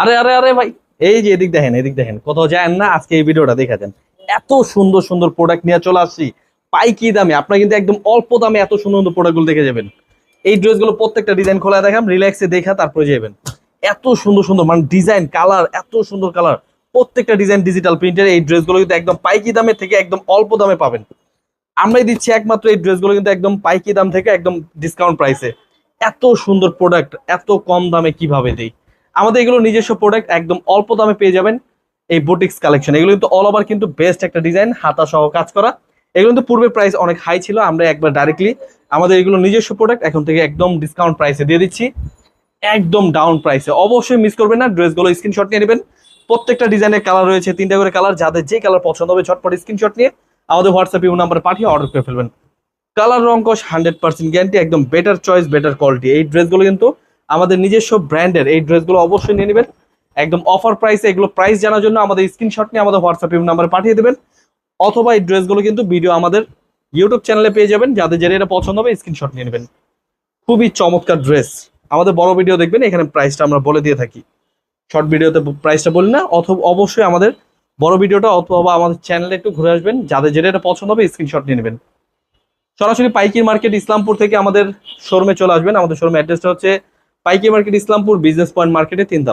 আরে আরে আরে ভাই। এই যে এদিক দেখেন এদিক দেখেন। কোথাও যায় না, আজকে এই ভিডিওটা দেখা যান এত সুন্দর সুন্দর প্রোডাক্ট নিয়ে চলে আসছি। পাইকি দামে। আপনারা কিন্তু একদম অল্প দামে এত সুন্দর সুন্দর প্রোডাক্টগুলো দেখে যাবেন। এই ড্রেসগুলো প্রত্যেকটা ডিজাইন খোলা দেখাম রিল্যাক্সে দেখা, তারপরে যাবেন। এত সুন্দর সুন্দর মানে ডিজাইন কালার এত সুন্দর কালার প্রত্যেকটা ডিজাইন ডিজিটাল প্রিন্টের এই ড্রেসগুলো কিন্তু একদম পাইকি দামে থেকে একদম অল্প দামে পাবেন। আমরাই দিচ্ছি একমাত্র এই ড্রেসগুলো কিন্তু একদম পাইকি দাম থেকে একদম ডিসকাউন্ট প্রাইসে এত সুন্দর প্রোডাক্ট এত কম দামে কীভাবে দেই? আমাদের এগুলো নিজস্ব প্রোডাক্ট একদম অল্প দামে পেয়ে যাবেন এই বুটিক্স কালেকশন এগুলো কিন্তু অল ওভার কিন্তু বেস্ট একটা ডিজাইন হাতা সহ কাজ করা। এগুলো কিন্তু পূর্বে প্রাইস অনেক হাই ছিল, আমরা একবার ডাইরেক্টলি আমাদের এগুলো নিজস্ব প্রোডাক্ট এখন থেকে একদম ডিসকাউন্ট প্রাইসে দিয়ে দিচ্ছি। একদম ডাউন প্রাইসে অবশ্যই মিস করবেন না, ড্রেসগুলো স্ক্রিনশট নিয়ে নেবেন। প্রত্যেকটা ডিজাইনের কালার রয়েছে, তিনটা করে কালার যাদের যে কালার পছন্দ হবে ঝটপট স্ক্রিনশট নিয়ে আমাদের হোয়াটসঅ্যাপ ইউ নাম্বারে পাঠিয়ে অর্ডার করে ফেলবেন। কালার রঙ্কশ হান্ড্রেড পার্সেন্ট গ্যারান্টি একদম বেটার চয়েস বেটার কোয়ালিটি এই ড্রেসগুলো কিন্তু আমাদের নিজস্ব ব্র্যান্ডের এই ড্রেসগুলো অবশ্যই নিয়ে নেবেন। একদম অফার প্রাইসে এগুলো প্রাইস জানার জন্য আমাদের স্ক্রিনশট নিয়ে আমাদের হোয়াটসঅ্যাপ নাম্বারে পাঠিয়ে দেবেন। অথবা এই ড্রেসগুলো কিন্তু ভিডিও আমাদের ইউটিউব চ্যানেলে পেয়ে যাবেন। যাদের যেটা এটা পছন্দ হবে স্ক্রিনশট নিয়ে নেবেন। খুবই চমৎকার ড্রেস আমাদের বড় ভিডিও দেখবেন, এখানে প্রাইসটা আমরা বলে দিয়ে থাকি। শর্ট ভিডিওতে প্রাইসটা বলি না, অথবা অবশ্যই আমাদের বড় ভিডিওটা অথবা আমাদের চ্যানেলে একটু ঘুরে আসবেন। যাদের যেটা এটা পছন্দ হবে স্ক্রিনশট নিয়ে নেবেন। সরাসরি পাইকির মার্কেট ইসলামপুর থেকে আমাদের শোরুমে চলে আসবেন। আমাদের শোরুম অ্যাড্রেসটা হচ্ছে পাইকি মার্কেট ইসলামপুর বিজনেস পয়েন্ট মার্কেটে তিনতলা।